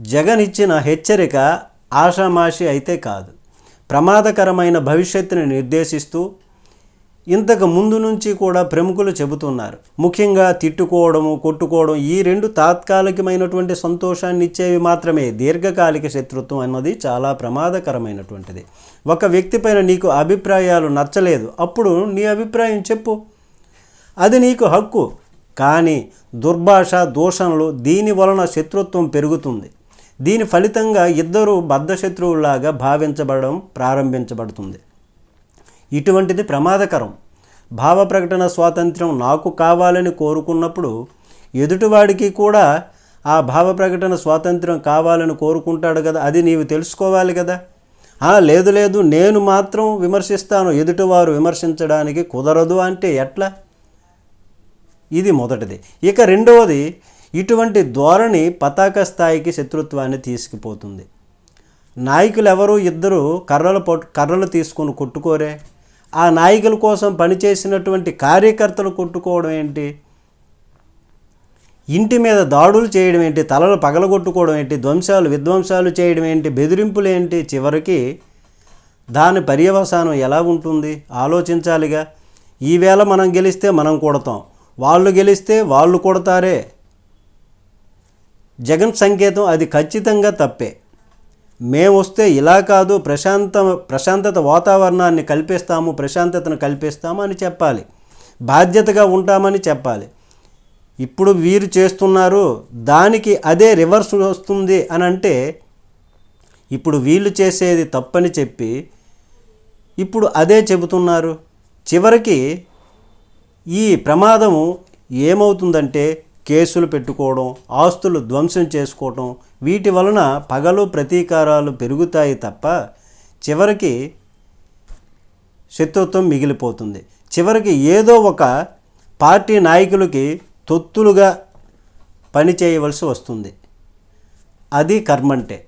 జగన్ ఇచ్చిన హెచ్చరిక ఆషామాషి అయితే కాదు. ప్రమాదకరమైన భవిష్యత్తుని నిర్దేశిస్తూ ఇంతకు ముందు నుంచి కూడా ప్రముఖులు చెబుతున్నారు. ముఖ్యంగా తిట్టుకోవడము కొట్టుకోవడం ఈ రెండు తాత్కాలికమైనటువంటి సంతోషాన్ని ఇచ్చేవి మాత్రమే. దీర్ఘకాలిక శత్రుత్వం అన్నది చాలా ప్రమాదకరమైనటువంటిది. ఒక వ్యక్తి పైన నీకు అభిప్రాయాలు నచ్చలేదు. అప్పుడు నీ అభిప్రాయం చెప్పు. అది నీకు హక్కు. కానీ దుర్భాష దూషణలు దీని వలన శత్రుత్వం పెరుగుతుంది. దీని ఫలితంగా ఇద్దరు బద్ధశత్రువులాగా భావించబడడం ప్రారంభించబడుతుంది. ఇటువంటిది ప్రమాదకరం. భావ ప్రకటన స్వాతంత్రం నాకు కావాలని కోరుకున్నప్పుడు ఎదుటివాడికి కూడా ఆ భావ ప్రకటన స్వాతంత్రం కావాలని కోరుకుంటాడు కదా అది నీవు తెలుసుకోవాలి కదా. "ఆ, లేదు లేదు నేను మాత్రం విమర్శిస్తాను ఎదుటివారు విమర్శించడానికి కుదరదు అంటే ఎట్లా? ఇది మొదటిది. ఇక రెండవది ఇటువంటి ధోరణి పతాక స్థాయికి శత్రుత్వాన్ని తీసుకుపోతుంది. నాయకులు ఎవరు ఇద్దరు కర్రలు కర్రలు తీసుకొని కొట్టుకోరే. ఆ నాయకుల కోసం పనిచేసినటువంటి కార్యకర్తలు కొట్టుకోవడం ఏంటి? ఇంటి మీద దాడులు చేయడం ఏంటి? తలలు పగలగొట్టుకోవడం ఏంటి? ధ్వంసాలు విధ్వంసాలు చేయడం ఏంటి? బెదిరింపులు ఏంటి? చివరికి దాని పర్యవసానం ఎలా ఉంటుంది? ఆలోచించాలిగా. ఈవేళ మనం గెలిస్తే మనం కొడతాం. వాళ్ళు గెలిస్తే వాళ్ళు కొడతారే. జగన్ సంకేతం అది ఖచ్చితంగా తప్పే. మేము వస్తే ఇలా కాదు ప్రశాంత ప్రశాంతత వాతావరణాన్ని కల్పిస్తాము ప్రశాంతతను కల్పిస్తాము అని చెప్పాలి. బాధ్యతగా ఉంటామని చెప్పాలి. ఇప్పుడు వీరు చేస్తున్నారు దానికి అదే రివర్స్ వస్తుంది అని అంటే ఇప్పుడు వీళ్ళు చేసేది తప్పని చెప్పి ఇప్పుడు అదే చెబుతున్నారు. చివరికి ఈ ప్రమాదము ఏమవుతుందంటే కేసులు పెట్టుకోవడం ఆస్తులు ధ్వంసం చేసుకోవడం వీటి వలన పగలు ప్రతీకారాలు పెరుగుతాయి తప్ప చివరికి శత్రుత్వం మిగిలిపోతుంది. చివరికి ఏదో ఒక పార్టీ నాయకులకి తొత్తులుగా పని చేయవలసి వస్తుంది. అది కర్మంటే